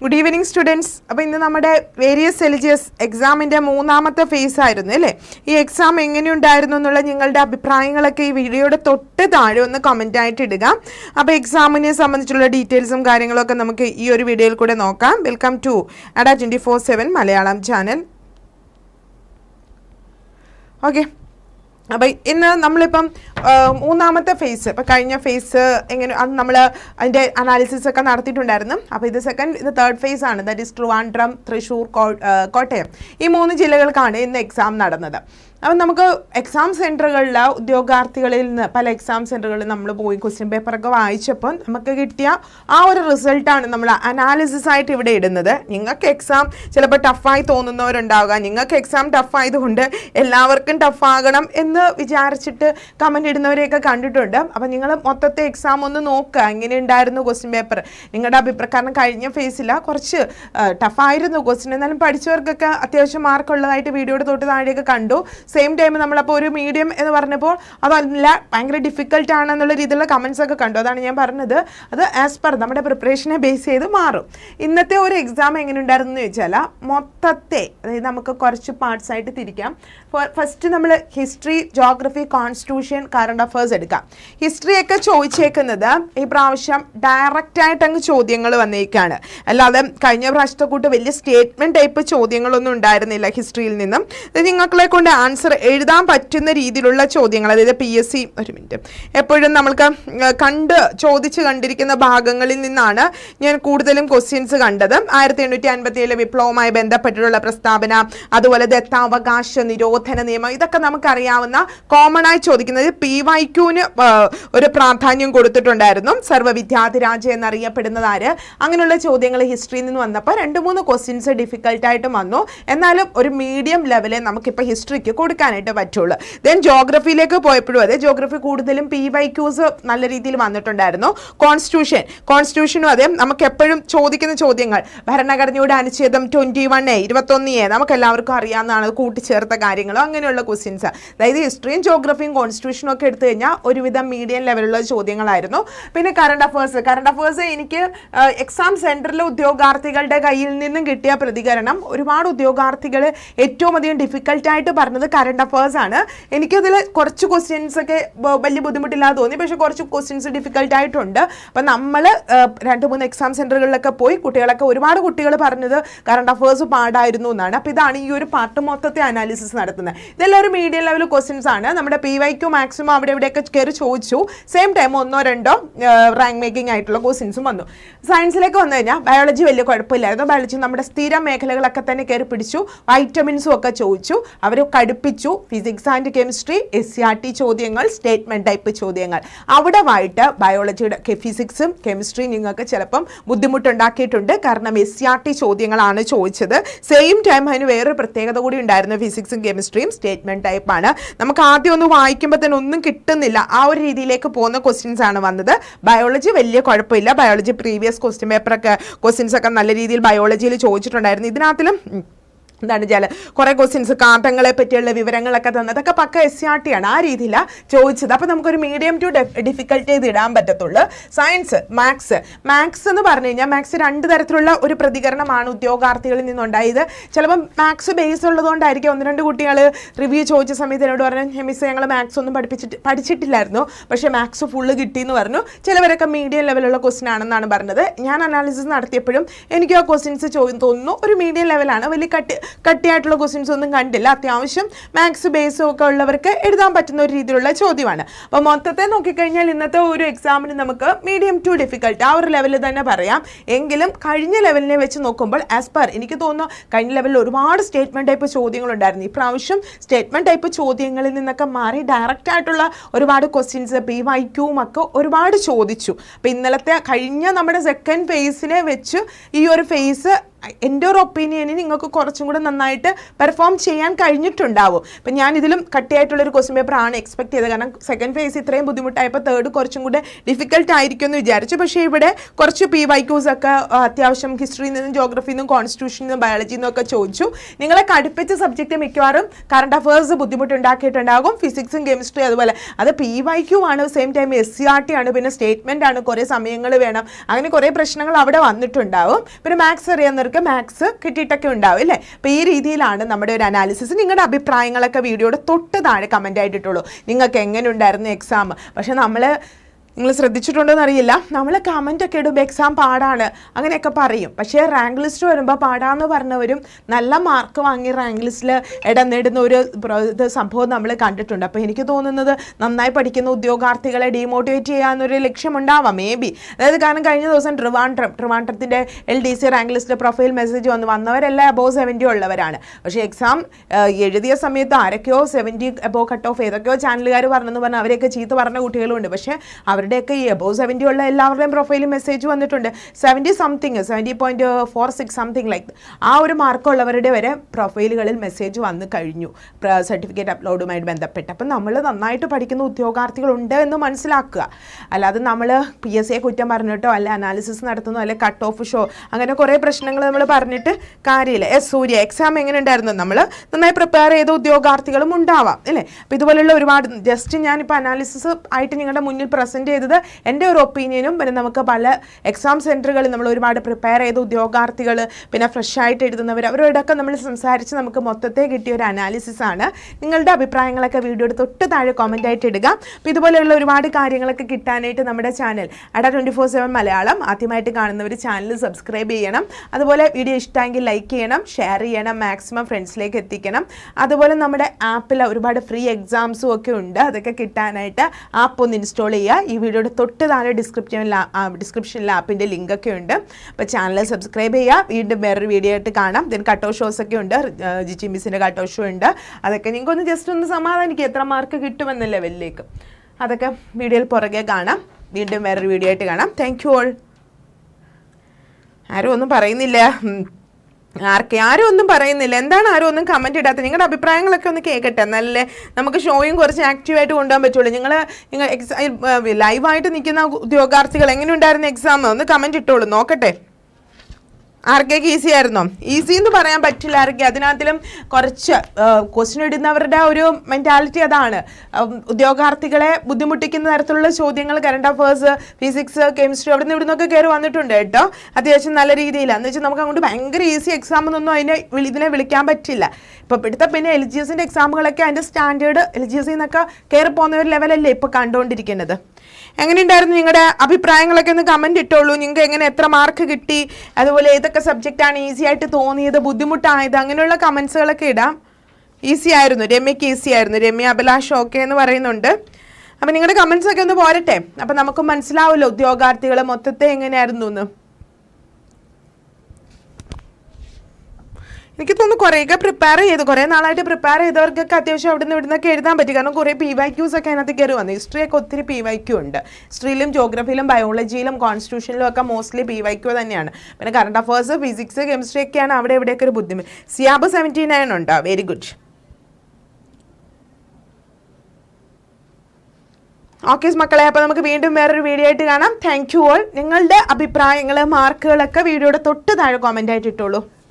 Good evening students അപ്പോൾ ഇന്ന് നമ്മുടെ വേരിയസ് എലിജിയസ് എക്സാമിന്റെ മൂന്നാമത്തെ ഫേസ് ആയിരുന്നു അല്ലേ? ഈ എക്സാം എങ്ങനെയുണ്ടായിരുന്നു എന്നുള്ള നിങ്ങളുടെ അഭിപ്രായങ്ങളൊക്കെ ഈ വീഡിയോയുടെ തൊട്ട് താഴെ ഒന്ന് കമന്റ് ആയിട്ട് ഇടുക. അപ്പോൾ എക്സാമിനെ സംബന്ധിച്ചുള്ള ഡീറ്റെയിൽസും കാര്യങ്ങളൊക്കെ നമുക്ക് ഈ ഒരു വീഡിയോയിൽ കൂടെ നോക്കാം. Welcome to ada twenty four seven Malayalam channel okay അപ്പം ഇന്ന് നമ്മളിപ്പം മൂന്നാമത്തെ ഫേസ് ഇപ്പം കഴിഞ്ഞ ഫേസ് എങ്ങനെ അത് നമ്മൾ അതിന്റെ അനാലിസിസ് ഒക്കെ നടത്തിയിട്ടുണ്ടായിരുന്നു. അപ്പോൾ ഇത് സെക്കൻഡ് ഇത് തേർഡ് ഫേസ് ആണ്. ദാറ്റ് ഇസ് ട്രിവാൻഡ്രം തൃശ്ശൂർ കോട്ടയം ഈ മൂന്ന് ജില്ലകൾക്കാണ് ഇന്ന് എക്സാം നടന്നത്. അപ്പം നമുക്ക് എക്സാം സെന്ററുകളിൽ ഉദ്യോഗാർത്ഥികളിൽ നിന്ന് പല എക്സാം സെന്ററുകളിൽ നമ്മൾ പോയി ക്വസ്റ്റ്യൻ പേപ്പറൊക്കെ വായിച്ചപ്പോൾ നമുക്ക് കിട്ടിയ ആ ഒരു റിസൾട്ടാണ് നമ്മൾ അനാലിസിസ് ആയിട്ട് ഇവിടെ ഇടുന്നത്. നിങ്ങൾക്ക് എക്സാം ചിലപ്പോൾ ടഫായി തോന്നുന്നവരുണ്ടാവുക നിങ്ങൾക്ക് എക്സാം ടഫ് ആയതുകൊണ്ട് എല്ലാവർക്കും ടഫാകണം എന്ന് വിചാരിച്ചിട്ട് കമന്റ് ഇടുന്നവരെയൊക്കെ കണ്ടിട്ടുണ്ട്. അപ്പം നിങ്ങൾ മൊത്തത്തെ എക്സാം ഒന്ന് നോക്കുക എങ്ങനെ ഉണ്ടായിരുന്നു ക്വസ്റ്റ്യൻ പേപ്പർ നിങ്ങളുടെ അഭിപ്രായം കഴിഞ്ഞ ഫേസിൽ കുറച്ച് ടഫായിരുന്നു ക്വസ്റ്റ്യൻ എന്നാലും പഠിച്ചവർക്കൊക്കെ അത്യാവശ്യം മാർക്കുള്ളതായിട്ട് വീഡിയോയുടെ തൊട്ട് താഴെയൊക്കെ കണ്ടു. സെയിം ടൈം നമ്മളപ്പോൾ ഒരു മീഡിയം എന്ന് പറഞ്ഞപ്പോൾ അതല്ല ഭയങ്കര ഡിഫിക്കൽട്ട് ആണെന്നുള്ള രീതിയിലുള്ള കമൻസ് ഒക്കെ കണ്ടു. അതാണ് ഞാൻ പറഞ്ഞത്. അത് ആസ് പെർ നമ്മുടെ പ്രിപ്പറേഷനെ ബേസ് ചെയ്ത് മാറും. ഇന്നത്തെ ഒരു എക്സാം എങ്ങനെ ഉണ്ടായിരുന്നു എന്ന് വെച്ചാൽ മൊത്തത്തെ അതായത് നമുക്ക് കുറച്ച് പാർട്സ് ആയിട്ട് തിരിക്കാം. ഫസ്റ്റ് നമ്മൾ history geography constitution current affairs എടുക്കാം. ഹിസ്റ്ററിയൊക്കെ ചോദിച്ചേക്കുന്നത് ഈ പ്രാവശ്യം ഡയറക്റ്റ് ആയിട്ട് അങ്ങ് ചോദ്യങ്ങൾ വന്നേക്കാണ്. അല്ലാതെ കഴിഞ്ഞ പ്രാവശ്യത്തെ കൂട്ട് വലിയ സ്റ്റേറ്റ്മെന്റ് ടൈപ്പ് ചോദ്യങ്ങളൊന്നും ഉണ്ടായിരുന്നില്ല ഹിസ്റ്ററിയിൽ നിന്നും. നിങ്ങളെ കൊണ്ട് ആൻസർ എഴുതാൻ പറ്റുന്ന രീതിയിലുള്ള ചോദ്യങ്ങൾ. അതായത് പി എസ് സി ഒരു മിനിറ്റ് എപ്പോഴും നമ്മൾക്ക് കണ്ട് ചോദിച്ച് കണ്ടിരിക്കുന്ന ഭാഗങ്ങളിൽ നിന്നാണ് ഞാൻ കൂടുതലും ക്വസ്റ്റ്യൻസ് കണ്ടത്. ആയിരത്തി എണ്ണൂറ്റി അൻപത്തി ഏഴിലെ വിപ്ലവവുമായി ബന്ധപ്പെട്ടിട്ടുള്ള പ്രസ്താവന അതുപോലെ ദത്താവകാശ നിരോധന നിയമം ഇതൊക്കെ നമുക്കറിയാവുന്ന കോമൺ ആയി ചോദിക്കുന്നത് പി വൈക്യൂന് ഒരു പ്രാധാന്യം കൊടുത്തിട്ടുണ്ടായിരുന്നു. സർവ വിദ്യാധിരാജ എന്നറിയപ്പെടുന്നത് ആര്? അങ്ങനെയുള്ള ചോദ്യങ്ങൾ ഹിസ്റ്ററിയിൽ നിന്ന് വന്നപ്പോൾ രണ്ട് മൂന്ന് ക്വസ്റ്റ്യൻസ് ഡിഫിക്കൽട്ടായിട്ടും വന്നു. എന്നാലും ഒരു മീഡിയം ലെവലേ നമുക്കിപ്പോൾ ഹിസ്റ്ററിക്ക് കൊടുക്കാനായിട്ട് പറ്റുള്ളൂ. ദെൻ ജോഗ്രഫിയിലേക്ക് പോയപ്പോഴും അതെ ജോഗ്രഫി കൂടുതലും പി വൈ ക്യൂസ് നല്ല രീതിയിൽ വന്നിട്ടുണ്ടായിരുന്നു. കോൺസ്റ്റിറ്റ്യൂഷൻ കോൺസ്റ്റിറ്റ്യൂഷനും അതെ നമുക്ക് എപ്പോഴും ചോദിക്കുന്ന ചോദ്യങ്ങൾ. ഭരണഘടനയുടെ അനുച്ഛേദം ട്വന്റി വൺ എ ഇരുപത്തൊന്ന് എ നമുക്ക് എല്ലാവർക്കും അറിയാവുന്നതാണ് കൂട്ടിച്ചേർത്ത കാര്യങ്ങളോ അങ്ങനെയുള്ള ക്വസ്റ്റ്യൻസ് അതായത് ഹിസ്റ്ററിയും ജോഗ്രഫിയും കോൺസ്റ്റിറ്റ്യൂഷനും ഒക്കെ എടുത്തു കഴിഞ്ഞാൽ ഒരുവിധം മീഡിയം ലെവലുള്ള ചോദ്യങ്ങളായിരുന്നു. പിന്നെ കറണ്ട് അഫേഴ്സ് കറണ്ട് അഫേഴ്സ് എനിക്ക് എക്സാം സെന്ററിലെ ഉദ്യോഗാർത്ഥികളുടെ കയ്യിൽ നിന്നും കിട്ടിയ പ്രതികരണം ഒരുപാട് ഉദ്യോഗാർത്ഥികൾ ഏറ്റവും അധികം ഡിഫിക്കൽട്ടായിട്ട് പറഞ്ഞത് കറണ്ട് അഫേഴ്സ് ആണ്. എനിക്കതിൽ കുറച്ച് ക്വസ്റ്റ്യൻസ് ഒക്കെ വലിയ ബുദ്ധിമുട്ടില്ലാതെ തോന്നി. പക്ഷേ കുറച്ച് ക്വസ്റ്റ്യൻസ് ഡിഫിക്കൽട്ട് ആയിട്ടുണ്ട്. അപ്പം നമ്മൾ രണ്ട് മൂന്ന് എക്സാം സെന്ററുകളിലൊക്കെ പോയി കുട്ടികളൊക്കെ ഒരുപാട് കുട്ടികൾ പറഞ്ഞത് കറണ്ട് അഫേഴ്സ് പാടായിരുന്നു എന്നാണ്. അപ്പോൾ ഇതാണ് ഈ ഒരു പാർട്ട് മൊത്തത്തെ അനാലിസിസ് നടത്തുന്നത്. ഇതെല്ലാം ഒരു മീഡിയം ലെവൽ ക്വസ്റ്റ്യൻസ് ആണ്. നമ്മുടെ പി വൈക്കു മാക്സിമം അവിടെ ഇവിടെയൊക്കെ കയറി ചോദിച്ചു. സെയിം ടൈം ഒന്നോ രണ്ടോ റാങ്ക് മേക്കിംഗ് ആയിട്ടുള്ള ക്വസ്റ്റ്യൻസും വന്നു. സയൻസിലേക്ക് വന്നു കഴിഞ്ഞാൽ ബയോളജി വലിയ കുഴപ്പമില്ലായിരുന്നു. ബയോളജി നമ്മുടെ സ്ഥിര മേഖലകളൊക്കെ തന്നെ കയറി പിടിച്ചു. വൈറ്റമിൻസും ഒക്കെ ചോദിച്ചു. അവർ കടുപ്പിച്ചു physics and chemistry S C R T ചോദ്യങ്ങൾ സ്റ്റേറ്റ്മെന്റ് ടൈപ്പ് ചോദ്യങ്ങൾ. അവിടെ വായിട്ട് ബയോളജിയുടെ ഫിസിക്സും കെമിസ്ട്രിയും നിങ്ങൾക്ക് ചിലപ്പം ബുദ്ധിമുട്ടുണ്ടാക്കിയിട്ടുണ്ട്. കാരണം എസ് സി ആർ ടി ചോദ്യങ്ങളാണ് ചോദിച്ചത്. സെയിം ടൈം അതിന് വേറൊരു പ്രത്യേകത കൂടി ഉണ്ടായിരുന്നു ഫിസിക്സും കെമിസ്ട്രിയും സ്റ്റേറ്റ്മെന്റ് ടൈപ്പാണ് നമുക്ക് ആദ്യം ഒന്ന് വായിക്കുമ്പോൾ തന്നെ ഒന്നും കിട്ടുന്നില്ല. ആ ഒരു രീതിയിലേക്ക് പോകുന്ന ക്വസ്റ്റ്യൻസ് ആണ് വന്നത്. ബയോളജി വലിയ കുഴപ്പമില്ല. ബയോളജി പ്രീവിയസ് ക്വസ്റ്റ്യൻ പേപ്പറൊക്കെ ക്വസ്റ്റ്യൻസ് ഒക്കെ നല്ല രീതിയിൽ ബയോളജിയിൽ ചോദിച്ചിട്ടുണ്ടായിരുന്നു. ഇതിനകത്തിലും എന്താണ് വെച്ചാൽ കുറേ ക്വസ്റ്റ്യൻസ് കാട്ടങ്ങളെ പറ്റിയുള്ള വിവരങ്ങളൊക്കെ തന്നതൊക്കെ പക്ക എസ് സി ആർ ടി ആണ്. ആ രീതിയിലാണ് ചോദിച്ചത്. അപ്പോൾ നമുക്കൊരു മീഡിയം ടു ഡിഫിക്കൽട്ട് ചെയ്ത് ഇടാൻ പറ്റത്തുള്ളൂ. സയൻസ് മാത്സ് മാത്സ് എന്ന് പറഞ്ഞു കഴിഞ്ഞാൽ മാത്സ് രണ്ട് തരത്തിലുള്ള ഒരു പ്രതികരണമാണ് ഉദ്യോഗാർത്ഥികളിൽ നിന്നുണ്ടായത്. ചിലപ്പം മാത്സ് ബേസ് ഉള്ളതുകൊണ്ടായിരിക്കും. ഒന്ന് രണ്ട് കുട്ടികൾ റിവ്യൂ ചോദിച്ച സമയത്ത് എന്നോട് പറഞ്ഞു മിസ് ഞങ്ങൾ മാത്സ് ഒന്നും പഠിപ്പിച്ചിട്ട് പഠിച്ചിട്ടില്ലായിരുന്നു. പക്ഷേ മാത്സ് ഫുള്ള് കിട്ടിയെന്ന് പറഞ്ഞു. ചിലവരൊക്കെ മീഡിയം ലെവലുള്ള ക്വസ്റ്റ്യൻ ആണെന്നാണ് പറഞ്ഞത്. ഞാൻ അനാലിസിസ് നടത്തിയപ്പോഴും എനിക്ക് ആ ക്വസ്റ്റ്യൻസ് ചോദ്യം തോന്നുന്നു. ഒരു മീഡിയം ലെവലാണ് വലിയ കട്ടി കട്ടിയായിട്ടുള്ള ക്വസ്റ്റ്യൻസ് ഒന്നും കണ്ടില്ല. അത്യാവശ്യം മാത്സ് ബേസും ഒക്കെ ഉള്ളവർക്ക് എഴുതാൻ പറ്റുന്ന ഒരു രീതിയിലുള്ള ചോദ്യമാണ്. അപ്പോൾ മൊത്തത്തെ നോക്കിക്കഴിഞ്ഞാൽ ഇന്നത്തെ ഒരു എക്സാമിന് നമുക്ക് മീഡിയം ടു ഡിഫിക്കൽട്ട് ആ ഒരു ലെവലിൽ തന്നെ പറയാം. എങ്കിലും കഴിഞ്ഞ ലെവലിനെ വെച്ച് നോക്കുമ്പോൾ ആസ് പെർ എനിക്ക് തോന്നുന്നു കഴിഞ്ഞ ലെവലിൽ ഒരുപാട് സ്റ്റേറ്റ്മെന്റ് ടൈപ്പ് ചോദ്യങ്ങളുണ്ടായിരുന്നു ഇപ്രാവശ്യം സ്റ്റേറ്റ്മെന്റ് ടൈപ്പ് ചോദ്യങ്ങളിൽ നിന്നൊക്കെ മാറി ഡയറക്റ്റ് ആയിട്ടുള്ള ഒരുപാട് ക്വസ്റ്റ്യൻസ് പി വൈക്യൂവും ഒക്കെ ഒരുപാട് ചോദിച്ചു. അപ്പോൾ ഇന്നലത്തെ കഴിഞ്ഞ നമ്മുടെ സെക്കൻഡ് ഫേസിനെ വെച്ച് ഈ ഒരു ഫേസ് എന്റെ ഒരു ഒപ്പീനിയനിൽ നിങ്ങൾക്ക് കുറച്ചും കൂടെ നന്നായിട്ട് പെർഫോം ചെയ്യാൻ കഴിഞ്ഞിട്ടുണ്ടാവും. അപ്പം ഞാൻ ഇതിലും കട്ടിയായിട്ടുള്ളൊരു ക്വസ്റ്റ്യൻ പേപ്പർ ആണ് എക്സ്പെക്ട് ചെയ്തത്. കാരണം സെക്കൻഡ് ഫേസ് ഇത്രയും ബുദ്ധിമുട്ടായപ്പോൾ തേർഡ് കുറച്ചും കൂടെ ഡിഫിക്കൽട്ട് ആയിരിക്കും എന്ന് വിചാരിച്ചു. പക്ഷേ ഇവിടെ കുറച്ച് പി വൈക്യൂസ് ഒക്കെ അത്യാവശ്യം ഹിസ്റ്ററിയിൽ നിന്നും ജോഗ്രഫിയിൽ നിന്നും കോൺസ്റ്റിറ്റ്യൂഷനിൽ നിന്നും ബയോളജിയിൽ നിന്നും ഒക്കെ ചോദിച്ചു. നിങ്ങളെ കടുപ്പിച്ച സബ്ജക്റ്റ് മിക്കവാറും കറണ്ട് അഫയേഴ്സ് ബുദ്ധിമുട്ടുണ്ടാക്കിയിട്ടുണ്ടാകും ഫിസിക്സും കെമിസ്ട്രി അതുപോലെ. അത് പി വൈ ക്യൂ ആണ് same time S C R T ആണ് പിന്നെ സ്റ്റേറ്റ്മെന്റ് ആണ്. കുറേ സമയങ്ങൾ വേണം. അങ്ങനെ കുറേ പ്രശ്നങ്ങൾ അവിടെ വന്നിട്ടുണ്ടാവും. പിന്നെ മാത്സ് അറിയാവുന്നവർക്ക് മാത്സ് കിട്ടിയിട്ടൊക്കെ ഉണ്ടാവും അല്ലേ അപ്പോൾ ഈ രീതിയിലാണ് നമ്മുടെ ഒരു അനാലിസിസ് നിങ്ങളുടെ അഭിപ്രായങ്ങളൊക്കെ വീഡിയോയുടെ തൊട്ട് താഴെ കമന്റ് ആയിട്ടിട്ടുള്ളൂ. നിങ്ങൾക്ക് എങ്ങനെ ഉണ്ടായിരുന്നു എക്സാം പക്ഷെ നമ്മൾ നിങ്ങൾ ശ്രദ്ധിച്ചിട്ടുണ്ടോ എന്നറിയില്ല നമ്മൾ കമന്റ് ഒക്കെ ഇടുമ്പോൾ എക്സാം പാടാണ്. അങ്ങനെയൊക്കെ പറയും. പക്ഷേ റാങ്ക് ലിസ്റ്റ് വരുമ്പോൾ പാടാന്ന് പറഞ്ഞവരും നല്ല മാർക്ക് വാങ്ങി റാങ്ക് ലിസ്റ്റിൽ ഇടം നേടുന്ന ഒരു സംഭവം നമ്മൾ കണ്ടിട്ടുണ്ട്. അപ്പോൾ എനിക്ക് തോന്നുന്നത് നന്നായി പഠിക്കുന്ന ഉദ്യോഗാർത്ഥികളെ ഡീമോട്ടിവേറ്റ് ചെയ്യാമെന്നൊരു ലക്ഷ്യമുണ്ടാവാം. മേ ബി അതായത് കാരണം കഴിഞ്ഞ ദിവസം ട്രിവാൻഡ്രം ട്രിവാൻഡ്രത്തിന്റെ എൽ ഡി സി റാങ്ക് ലിസ്റ്റിൽ പ്രൊഫൈൽ മെസ്സേജ് വന്ന് വന്നവരെല്ലാം അബോവ് സെവന്റി ഉള്ളവരാണ്. പക്ഷേ എക്സാം എഴുതിയ സമയത്ത് ആരൊക്കെയോ സെവന്റി അബോവ് കട്ട് ഓഫ് ഏതൊക്കെയോ ചാനലുകാർ പറഞ്ഞെന്ന് പറഞ്ഞാൽ അവരെയൊക്കെ ചീത്ത പറഞ്ഞ കുട്ടികളുണ്ട്. പക്ഷേ അവരുടെയൊക്കെ ഈ അബോവ് സെവന്റി ഉള്ള എല്ലാവരുടെയും പ്രൊഫൈലിൽ മെസ്സേജ് വന്നിട്ടുണ്ട്. Seventy something seventy point four six something like ആ ഒരു മാർക്കുള്ളവരുടെ വരെ പ്രൊഫൈലുകളിൽ മെസ്സേജ് വന്ന് കഴിഞ്ഞു. സർട്ടിഫിക്കറ്റ് അപ്ലോഡുമായി ബന്ധപ്പെട്ട്. അപ്പം നമ്മൾ നന്നായിട്ട് പഠിക്കുന്ന ഉദ്യോഗാർത്ഥികളുണ്ട് എന്ന് മനസ്സിലാക്കുക. അല്ലാതെ നമ്മൾ പി എസ് സിയെ കുറ്റം പറഞ്ഞിട്ടോ അല്ലെ അനാലിസിസ് നടത്തുന്നോ അല്ലെ കട്ട് ഓഫ് ഷോ അങ്ങനെ കുറേ പ്രശ്നങ്ങൾ നമ്മൾ പറഞ്ഞിട്ട് കാര്യമില്ല. എസ് സൂര്യ എക്സാം എങ്ങനെ ഉണ്ടായിരുന്നു നമ്മൾ നന്നായി പ്രിപ്പയർ ചെയ്ത ഉദ്യോഗാർത്ഥികളും ഉണ്ടാവാം അല്ലേ? അപ്പോൾ ഇതുപോലുള്ള ഒരുപാട് ജസ്റ്റ് ഞാനിപ്പോൾ അനാലിസിസ് ആയിട്ട് നിങ്ങളുടെ മുന്നിൽ പ്രസന്റ് ചെയ്തത്. എന്റെ ഒരു ഒപ്പീനിയനും പിന്നെ നമുക്ക് പല എക്സാം സെന്ററുകളിൽ നമ്മൾ ഒരുപാട് പ്രിപ്പയർ ചെയ്ത ഉദ്യോഗാർത്ഥികൾ പിന്നെ ഫ്രഷ് ആയിട്ട് എഴുതുന്നവർ അവരോടൊക്കെ നമ്മൾ സംസാരിച്ച് നമുക്ക് മൊത്തത്തെ കിട്ടിയ ഒരു അനാലിസിസ് ആണ്. നിങ്ങളുടെ അഭിപ്രായങ്ങളൊക്കെ വീഡിയോയുടെ തൊട്ട് താഴെ കോമന്റ് ആയിട്ട് ഇടുക. അപ്പോൾ ഇതുപോലെയുള്ള ഒരുപാട് കാര്യങ്ങളൊക്കെ കിട്ടാനായിട്ട് നമ്മുടെ ചാനൽ അട ട്വന്റി ഫോർ സെവൻ മലയാളം ആദ്യമായിട്ട് കാണുന്നവർ ചാനൽ സബ്സ്ക്രൈബ് ചെയ്യണം. അതുപോലെ വീഡിയോ ഇഷ്ടമെങ്കിൽ ലൈക്ക് ചെയ്യണം ഷെയർ ചെയ്യണം മാക്സിമം ഫ്രണ്ട്സിലേക്ക് എത്തിക്കണം. അതുപോലെ നമ്മുടെ ആപ്പിൽ ഒരുപാട് ഫ്രീ എക്സാംസും ഒക്കെ ഉണ്ട്. അതൊക്കെ കിട്ടാനായിട്ട് ആപ്പ് ഒന്ന് ഇൻസ്റ്റാൾ ചെയ്യുക. ഈ വീഡിയോയുടെ തൊട്ട് താഴെ ഡിസ്ക്രിപ്ഷനിൽ ഡിസ്ക്രിപ്ഷനിൽ ആപ്പിന്റെ ലിങ്കൊക്കെ ഉണ്ട്. അപ്പോൾ ചാനൽ സബ്സ്ക്രൈബ് ചെയ്യുക വീണ്ടും വേറൊരു വീഡിയോ ആയിട്ട് കാണാം. ദെൻ കട്ട് കട്ടോ ഷോസ് ഒക്കെ ഉണ്ട്. ജിജി മിസ്സിന്റെ കട്ട് കട്ടോ ഷോ ഉണ്ട്. അതൊക്കെ നിങ്ങൾക്ക് ഒന്ന് ജസ്റ്റ് ഒന്ന് സമാധാനിക്കുക എത്ര മാർക്ക് കിട്ടുമെന്ന ലെവലിലേക്ക് അതൊക്കെ വീഡിയോയിൽ പുറകെ കാണാം. വീണ്ടും വേറൊരു വീഡിയോ ആയിട്ട് കാണാം. താങ്ക് യു ഓൾ ആരും ഒന്നും പറയുന്നില്ല. ആർക്കെ? ആരും ഒന്നും പറയുന്നില്ല. എന്താണ് ആരും ഒന്നും കമന്റ് ഇടാത്തത്? നിങ്ങളുടെ അഭിപ്രായങ്ങളൊക്കെ ഒന്ന് കേൾക്കട്ടെ. നല്ല നമുക്ക് ഷോയും കുറച്ച് ആക്റ്റീവായിട്ട് കൊണ്ടുപോകാൻ പറ്റുള്ളൂ. നിങ്ങൾ നിങ്ങൾ എക്സാ ലൈവായിട്ട് നിൽക്കുന്ന ഉദ്യോഗാർത്ഥികൾ എങ്ങനെയുണ്ടായിരുന്നു എക്സാം ഒന്ന് കമന്റ് ഇട്ടോളൂ. നോക്കട്ടെ. ആർക്കൊക്കെ ഈസി ആയിരുന്നോ? ഈസി എന്ന് പറയാൻ പറ്റില്ല ആർക്കെ. അതിനകത്തിലും കുറച്ച് ക്വസ്റ്റ്യൻ ഇടുന്നവരുടെ ഒരു മെന്റാലിറ്റി അതാണ്. ഉദ്യോഗാർത്ഥികളെ ബുദ്ധിമുട്ടിക്കുന്ന തരത്തിലുള്ള ചോദ്യങ്ങൾ കറണ്ട് അഫേഴ്സ് ഫിസിക്സ് കെമിസ്ട്രി അവിടെ നിന്ന് ഇവിടുന്നൊക്കെ കയറി വന്നിട്ടുണ്ട് കേട്ടോ. അത്യാവശ്യം നല്ല രീതിയിൽ എന്ന് വെച്ചാൽ നമുക്ക് അങ്ങോട്ട് ഭയങ്കര ഈസി എക്സാം എന്നൊന്നും അതിനെ ഇതിനെ വിളിക്കാൻ പറ്റില്ല. ഇപ്പോൾ ഇവിടുത്തെ പിന്നെ എൽ ജി എസിന്റെ എക്സാമുകളൊക്കെ അതിന്റെ സ്റ്റാൻഡേർഡ് എൽ ജി എസ് എന്നൊക്കെ കയറി പോകുന്ന ഒരു ലെവലല്ലേ ഇപ്പോൾ കണ്ടുകൊണ്ടിരിക്കുന്നത് എങ്ങനെയുണ്ടായിരുന്നു നിങ്ങളുടെ അഭിപ്രായങ്ങളൊക്കെ ഒന്ന് കമന്റ് ഇട്ടോളൂ. നിങ്ങൾക്ക് എങ്ങനെ എത്ര മാർക്ക് കിട്ടി? അതുപോലെ ഏതൊക്കെ സബ്ജക്റ്റാണ് ഈസി ആയിട്ട് തോന്നിയത് ബുദ്ധിമുട്ടായത് അങ്ങനെയുള്ള കമൻസുകളൊക്കെ ഇടാം. ഈസി ആയിരുന്നു. രമ്യക്ക് ഈസി ആയിരുന്നു. രമ്യ അഭിലാഷ് ഓക്കെ എന്ന് പറയുന്നുണ്ട്. അപ്പം നിങ്ങളുടെ കമൻസൊക്കെ ഒന്ന് പോരട്ടെ? അപ്പം നമുക്ക് മനസ്സിലാവുമല്ലോ ഉദ്യോഗാർത്ഥികൾ മൊത്തത്തെ എങ്ങനെയായിരുന്നു എന്ന്. എനിക്ക് തോന്നുന്നു കുറേയൊക്കെ പ്രിപ്പയർ ചെയ്തു. കുറേ നാളായിട്ട് പ്രിപ്പയർ ചെയ്തവർക്കൊക്കെ അത്യാവശ്യം അവിടെ നിന്ന് ഇവിടുന്നൊക്കെ എഴുതാൻ പറ്റി. കാരണം കുറേ പി വൈ ക്യൂസ് ഒക്കെ അതിനകത്ത് കയറി വന്നു. ഹിസ്റ്ററിയൊക്കെ ഒത്തിരി പി വൈ ക്യൂ ഉണ്ട്. ഹിസ്റ്ററിയിലും ജോഗ്രഫിയിലും ബയോളജിയിലും കോൺസ്റ്റിറ്റ്യൂഷനിലും ഒക്കെ മോസ്റ്റ്ലി പി വൈ ക്യൂ തന്നെയാണ്. പിന്നെ കറണ്ട് അഫേഴ്സ് ഫിസിക്സ് കെമിസ്ട്രി ഒക്കെയാണ് അവിടെ ഇവിടെയൊക്കെ ഒരു ബുദ്ധിമുട്ട്. സിയാബ് സെവന്റി നയൻ ഉണ്ടോ? വെരി ഗുഡ് ഓക്കെ മക്കളെ അപ്പോൾ നമുക്ക് വീണ്ടും വേറൊരു വീഡിയോ ആയിട്ട് കാണാം. താങ്ക് യു ഓൾ നിങ്ങളുടെ അഭിപ്രായങ്ങൾ മാർക്കുകളൊക്കെ വീഡിയോയുടെ തൊട്ട് താഴെ കോമന്റ് ആയിട്ട് ഇട്ടോളൂ.